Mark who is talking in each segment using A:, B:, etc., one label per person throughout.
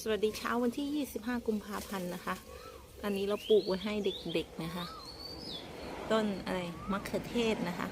A: สวัสดีเช้าวันที่ 25 กุมภาพันธ์นะคะ อันนี้เราปลูกไว้ให้เด็กๆนะคะ ต้นอะไรมะเขือเทศนะคะ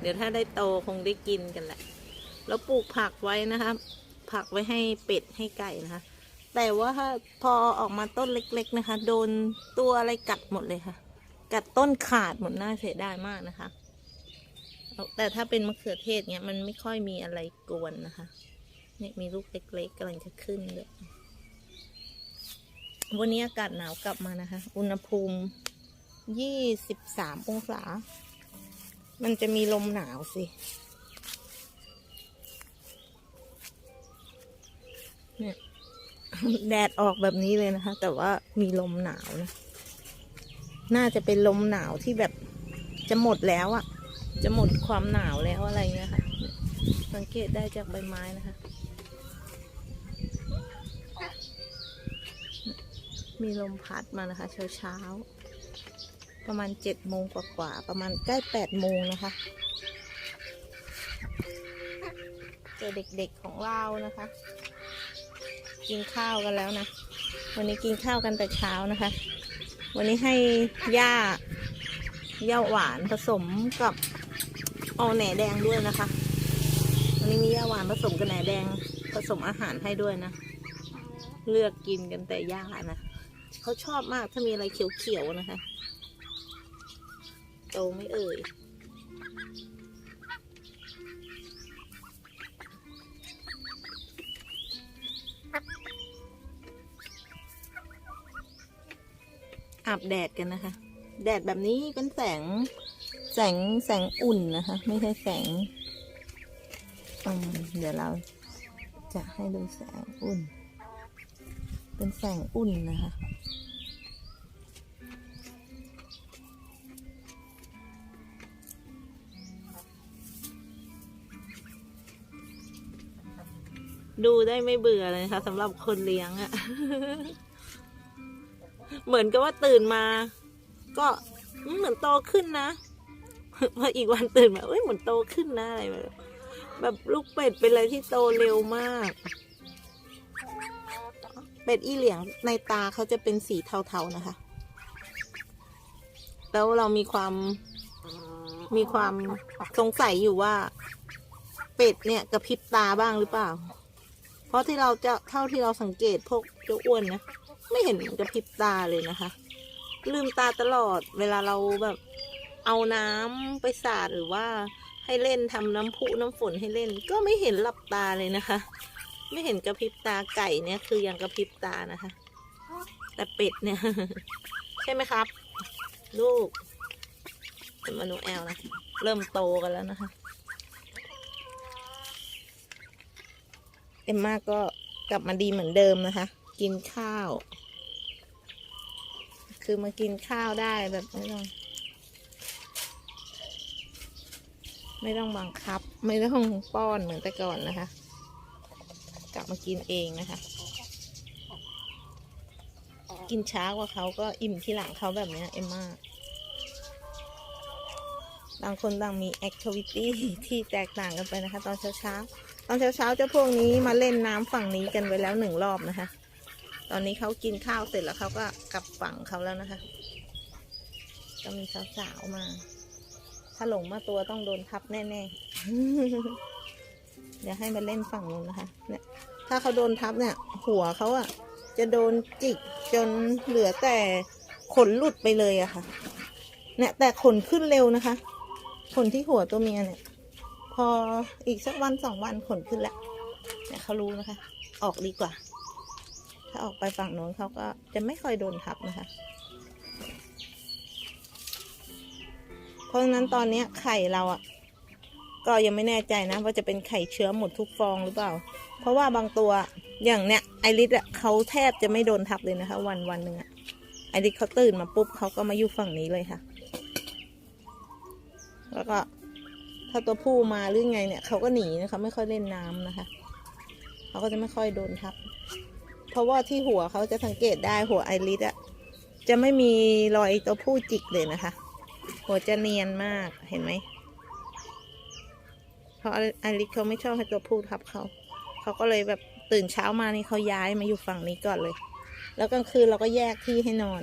A: เดี๋ยวถ้าได้โตคงได้กินกันแหละแล้วปลูกผักไว้นะคะ ผักไว้ให้เป็ดให้ไก่นะคะ แต่ว่าพอออกมาต้นเล็ก ๆนะคะ โดนตัวอะไรกัดหมดเลยค่ะ กัดต้นขาดหมดน่าเสียดายมากนะคะ แต่ถ้าเป็นมะเขือเทศเนี้ยมันไม่ค่อยมีอะไรกวนนะคะ เนี่ยมีลูกเล็กๆกำลังจะขึ้นเลยวันนี้อากาศหนาวกลับมานะคะ อุณหภูมิยี่สิบสามองศา มันจะมีลมหนาวสิ เนี่ย แดดออกแบบนี้เลยนะคะ แต่ว่ามีลมหนาวนะ น่าจะเป็นลมหนาวที่แบบจะหมดแล้วอะ่ะจะหมดความหนาวแล้วอะไรเงี้ยค่ะ สังเกตได้จากใบไม้นะคะ มีลมพัดมานะคะเช้าเช้าๆ ประมาณเจ็ดโมงกว่าๆ ประมาณใกล้แปดโมงนะคะเจอเด็กๆของเรานะคะ กินข้าวกันแล้วนะ วันนี้กินข้าวกันแต่เช้านะคะ วันนี้ให้ย่าย่าหวานผสมกับเอาแหน่แดงด้วยนะคะ วันนี้มีย่าหวานผสมกับแหน่แดงผสมอาหารให้ด้วยนะ เลือกกินกันแต่ย่านะ เขาชอบมากถ้ามีอะไรเขียวๆนะคะ โตไม่เอ่ยอาบแดดกันนะคะ แดดแบบนี้เป็นแสง แสงแสงอุ่นนะคะ ไม่ใช่แสงอืมเดี๋ยวเราจะให้ดูแสงอุ่น เป็นแสงอุ่นนะคะ ดูได้ไม่เบื่อเลยนะคะสำหรับคนเลี้ยงอะเหมือนกับว่าตื่นมา ก็เหมือนโตขึ้นนะพออีกวันตื่นมาเอ้ยเหมือนโตขึ้นนะอะไรแบบแบบลูกเป็ดเป็นอะไรที่โตเร็วมาก เป็ดอีเหลียงในตาเขาจะเป็นสีเทาๆนะคะ แล้วเรามีความมีความสงสัยอยู่ว่า เป็ดเนี่ยกระพริบตาบ้างหรือเปล่า เพราะที่เราจะเท่าที่เราสังเกตพวกเจ้าอ้วนนะไม่เห็นกระพริบตาเลยนะคะ ลืมตาตลอดเวลาเราแบบเอาน้ำไปสาดหรือว่าให้เล่นทำน้ำพุน้ำฝนให้เล่น ก็ไม่เห็นหลับตาเลยนะคะ ไม่เห็นกระพริบตาไก่เนี่ย คือยังกระพริบตานะคะ แต่เป็ดเนี่ย ใช่ไหมครับ ลูกเป็นมานูแอลนะ เริ่มโตกันแล้วนะคะ เอ็ มมาก็กลับมาดีเหมือนเดิมนะคะ กินข้าว คือมากินข้าวได้แบบไม่ต้อง ไม่ต้องบังคับ ไม่ต้องป้อนเหมือนแต่ก่อนนะคะ กลับมากินเองนะคะ กินช้ากว่าเขาก็อิ่มที่หลังเขาแบบนี้เอ็มมาบางคนบางมีแอคทิวิตี้ที่แตกต่างกันไปนะคะ ตอนเช้าเช้าๆ อนเช้าเช้าๆเจ้าพวกนี้มาเล่นน้ำฝั่งนี้กันไปแล้วหนึ่งรอบนะคะ ตอนนี้เขากินข้าวเสร็จแล้วเขาก็กลับฝั่งเขาแล้วนะคะ ก็มีสาวๆมา ถ้าหลงมาตัวต้องโดนทับแน่ๆ เดี๋ยวให้มาเล่นฝั่งนู้นนะคะ เนี่ย ถ้าเขาโดนทับเนี่ย หัวเขาอะจะโดนจิกจนเหลือแต่ขนหลุดไปเลยอะค่ะ เนี่ยแต่ขนขึ้นเร็วนะคะ ขนที่หัวตัวเมียเนี่ย ออีกสักวันสองวันขนขึ้นแล้วเนี่ยเขารู้นะคะ ออกดีกว่า ถ้าออกไปฝั่งโน้นเขาก็จะไม่ค่อยโดนทับนะคะ เพราะฉะนั้นตอนนี้ไข่เราอะ่ะ ก็ยังไม่แน่ใจนะ ว่าจะเป็นไข่เชื้อหมดทุกฟองหรือเปล่า เพราะว่าบางตัวอย่างเนี้ยไอริสอะเขาแทบจะไม่โดนทับเลยนะคะ วันวันหนึ่งอะไอริสเขาตื่นมาปุ๊บเขาก็มาอยู่ฝั่งนี้เลยค่ะ แล้วก็ ถ้าตัวผู้มาหรือไงเนี่ยเขาก็หนีนะคะไม่ค่อยเล่นน้ำนะคะเขาก็จะไม่ค่อยโดนทับ เพราะว่าที่หัวเขาจะสังเกตได้หัวไอริสอะจะไม่มีรอยตัวผู้จิกเลยนะคะ หัวจะเนียนมากเห็นไหมเพราะไอริสเขาไม่ชอบให้ตัวผู้ทับเขาเขาก็เลยแบบตื่นเช้ามานี่เขาย้ายมาอยู่ฝั่งนี้ก่อนเลย แล้วกลางคืนเราก็แยกที่ให้นอน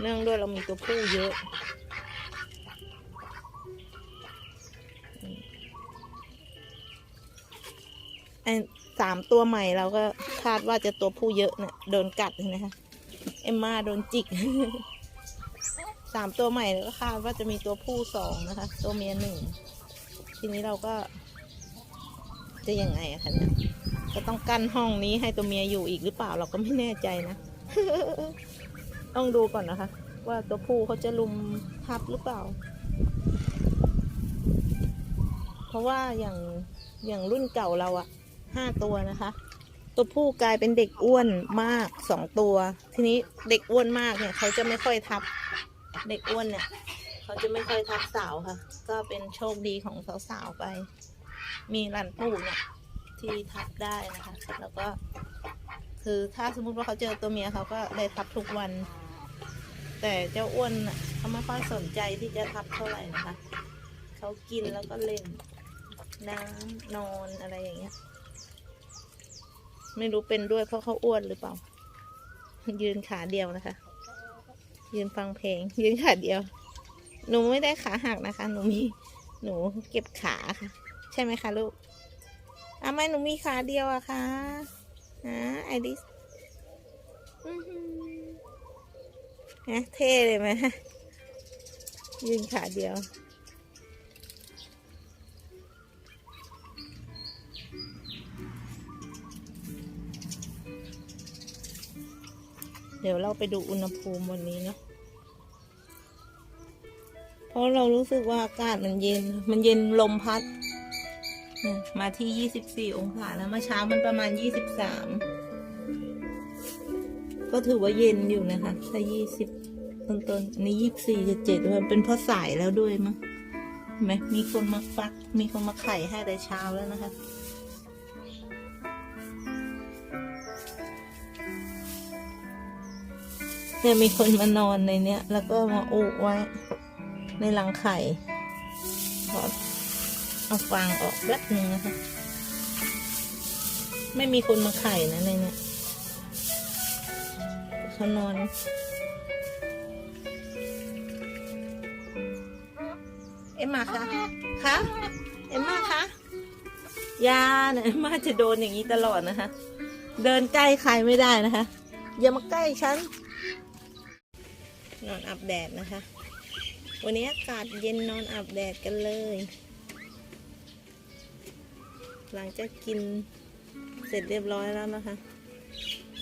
A: เนื่องด้วยเรามีตัวผู้เยอะ ไอ้สามตัวใหม่เราก็คาดว่าจะตัวผู้เยอะเนี่ยโดนกัดนะคะเอ็มมาโดนจิกสามตัวใหม่เราก็คาดว่าจะมีตัวผู้สองนะคะ ตัวเมียหนึ่งทีนี้เราก็ จะยังไงอะคะเนี่ยจะต้องกั้นห้องนี้ให้ตัวเมียอยู่อีกหรือเปล่าเราก็ไม่แน่ใจนะต้องดูก่อนนะคะ ว่าตัวผู้เขาจะลุมทับหรือเปล่า เพราะว่าอย่างอย่างรุ่นเก่าเราอะ ห้าตัวนะคะ ตัวผู้กลายเป็นเด็กอ้วนมากสองตัว ทีนี้เด็กอ้วนมากเนี่ยเขาจะไม่ค่อยทับ เด็กอ้วนเนี่ยเขาจะไม่ค่อยทับสาวค่ะ ก็เป็นโชคดีของสาวๆไป มีรันปูเนี่ยที่ทับได้นะคะ แล้วก็ คือถ้าสมมุติว่าเขาเจอตัวเมียเขาก็ได้ทับทุกวัน แต่เจ้าอ้วนน่ะเขาไม่ค่อยสนใจที่จะทับเท่าไหร่นะคะ เขากินแล้วก็เล่นน้ำนอนอะไรอย่างเงี้ย ไม่รู้เป็นด้วยเพราะเขาอ้วนหรือเปล่า ยืนขาเดียวนะคะ ยืนฟังเพลง ยืนขาเดียว หนูไม่ได้ขาหักนะคะ หนูมีหนูเก็บขาค่ะ ใช่ไหมคะลูกทำไมหนูมีขาเดียวอะคะฮะไอริสอื้อหือฮะเท่เลยไหมยืนขาเดียว ดี๋ยวเราไปดูอุณหภูมิวันนี้เนาะเพราะเรารู้สึกว่าอากาศมันเย็น มันเย็นลมพัดเนี่ยมาที่24องศาแล้วเมื่อเช้ามันประมาณ23ก็ถือว่าเย็นอยู่นะคะถ้า20ต้นต้นๆอันนี้24จะ7มันเป็นเพราะสายแล้วด้วยมั้งไหมมีคนมาฟัก มีคนมาไข่ให้แต่เช้าแล้วนะคะ เนี่ยมีคนมานอนในเนี้ย แล้วก็มาอุไว้ ในรังไข่ขอเอาฟางออกแป๊บนึงนะคะ ไม่มีคนมาไข่นะในเนี้ยเขานอนเอ็มมาคะคะเอ็มมาคะยาเนี่ยเอ็มมาจะโดนอย่างนี้ตลอดนะคะ เดินใกล้ใครไม่ได้นะคะ อย่ามาใกล้ฉัน นอนอาบแดดนะคะ วันนี้อากาศเย็นนอนอาบแดดกันเลย หลังจากกินเสร็จเรียบร้อยแล้วนะคะ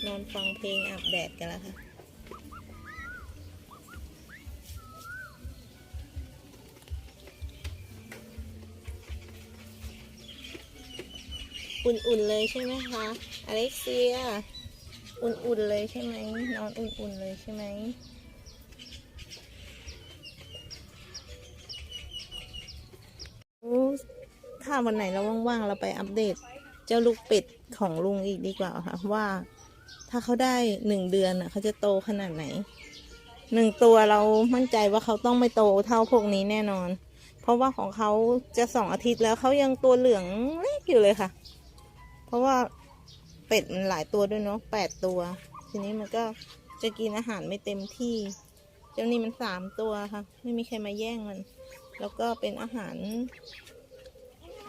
A: นอนฟังเพลงอาบแดดกันแล้วค่ะอุ่นๆเลยใช่ไหมคะอเล็กเซีย อุ่นๆเลยใช่ไหมนอนอุ่นๆเลยใช่ไหม ถ้าวันไหนเราว่างๆเราไปอัปเดตเจ้าลูกเป็ดของลุงอีกดีกว่าค่ะว่าถ้าเขาได้หนึ่งเดือนน่ะ เขาจะโตขนาดไหนหนึ่งตัวเรามั่นใจว่าเขาต้องไม่โตเท่าพวกนี้แน่นอน เพราะว่าของเขาจะสองอาทิตย์แล้วเขายังตัวเหลืองเล็กอยู่เลยค่ะ เพราะว่าเป็ดมันหลายตัวด้วยเนาะแปดตัว ทีนี้มันก็จะกินอาหารไม่เต็มที่ เจ้านี่มันสามตัวค่ะ ไม่มีใครมาแย่งมัน แล้วก็เป็นอาหาร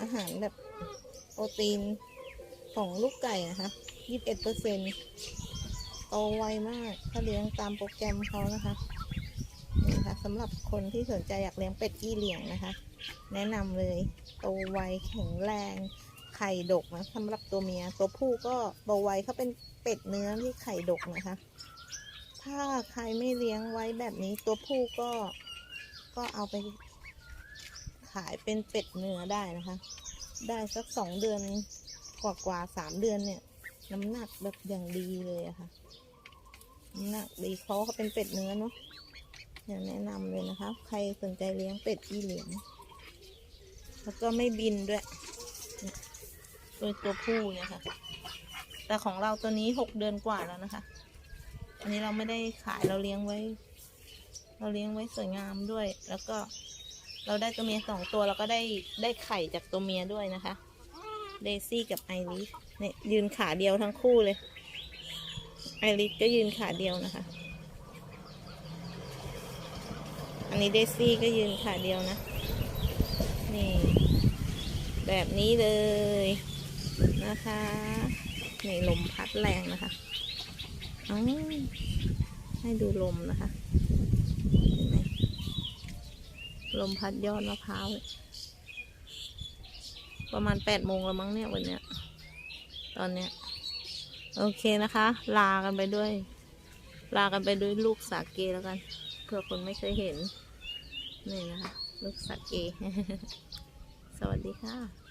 A: อาหารแบบโปรตีนของลูกไก่นะคะยี่สิบเอ็ดเปอร์เซ็นโตไวมาก ถ้าเลี้ยงตามโปรแกรมเขานะคะ นี่ค่ะสำหรับคนที่สนใจอยากเลี้ยงเป็ดกี้เหลี่ยงนะคะ แนะนำเลย โตไวแข็งแรง ไข่ดกนะสำหรับตัวเมีย ตัวผู้ก็โตไวเขาเป็นเป็ดเนื้อที่ไข่ดกนะคะ ถ้าใครไม่เลี้ยงไว้แบบนี้ตัวผู้ก็ก็เอาไป ขายเป็นเป็ดเนื้อได้นะคะ ได้สักสองเดือนกว่ากว่าๆสามเดือนเนี่ย น้ำหนักแบบอย่างดีเลยอะค่ะน้ำหนักดีเพราะเขาเป็นเป็ดเนื้อเนาะอยากแนะนำเลยนะคะ ใครสนใจเลี้ยงเป็ดอีเหลียงแล้วก็ไม่บินด้วยตัวตัวผู้เนี่ยค่ะ แต่ของเราตัวนี้หกเดือนกว่าแล้วนะคะ อันนี้เราไม่ได้ขายเราเลี้ยงไว้ เราเลี้ยงไว้สวยงามด้วย แล้วก็ เราได้ตัวเมียสองตัวเราก็ได้ได้ไข่จากตัวเมียด้วยนะคะ เดซี่กับไอริสเนี่ยืนขาเดียวทั้งคู่เลย ไอริสก็ยืนขาเดียวนะคะ อันนี้เดซี่ก็ยืนขาเดียวนะ นี่ แบบนี้เลยนะคะ นี่ลมพัดแรงนะคะอ๋อให้ดูลมนะคะเห็นไหม ลมพัดยอดมะพร้าวประมาณแปดโมงแล้วมั้งเนี่ยวันเนี้ย ตอนเนี้ย โอเคนะคะ ลากันไปด้วย ลากันไปด้วยลูกสาเกแล้วกันเพื่อคนไม่เคยเห็น นี่นะคะ ลูกสาเก สวัสดีค่ะ